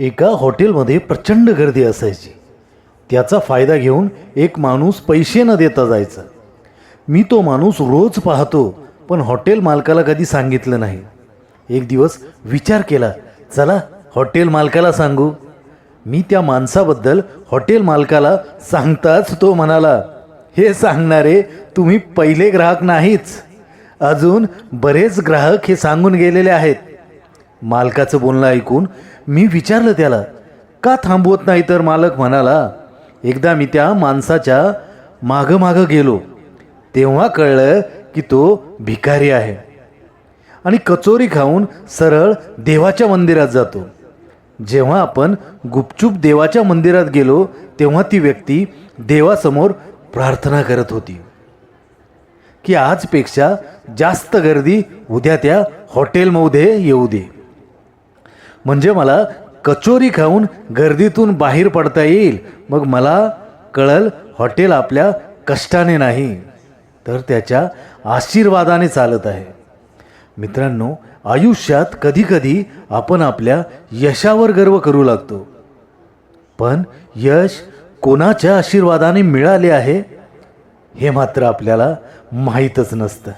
एका हॉटेलमध्ये प्रचंड गर्दी असायची. त्याचा फायदा घेऊन एक माणूस पैसे न देता जायचा. मी तो माणूस रोज पाहतो पण हॉटेल मालकाला कधी सांगितलं नाही. एक दिवस विचार केला चला हॉटेल मालकाला सांगू. मी त्या माणसाबद्दल हॉटेल मालकाला सांगताच तो म्हणाला हे सांगणारे तुम्ही पहिले ग्राहक नाहीच. अजून बरेच ग्राहक हे सांगून गेलेले आहेत. मालकाचं बोलणं ऐकून मी विचारलं त्याला का थांबवत नाही? तर मालक म्हणाला एकदा मी त्या माणसाच्या मागं मागं गेलो. तेव्हा कळलं की तो भिकारी आहे. आणि कचोरी खाऊन सरळ देवाच्या मंदिरात जातो. जेव्हा आपण गुपचूप देवाच्या मंदिरात गेलो तेव्हा ती व्यक्ती देवासमोर प्रार्थना करत होती. की आजपेक्षा जास्त गर्दी उद्या त्या हॉटेलमध्ये येऊ दे. म्हणजे मला कचोरी खाऊन गर्दीतून बाहेर पडता येईल. मग मला कळल हॉटेल आपल्या कष्टाने नाही. तर त्याच्या आशीर्वादाने चालत आहे. मित्रांनो आयुष्यात कधीकधी आपण आपल्या यशावर गर्व करू लागतो. पण यश कोणाच्या आशीर्वादाने मिळाले आहे हे मात्र आपल्याला माहीतच नसतं.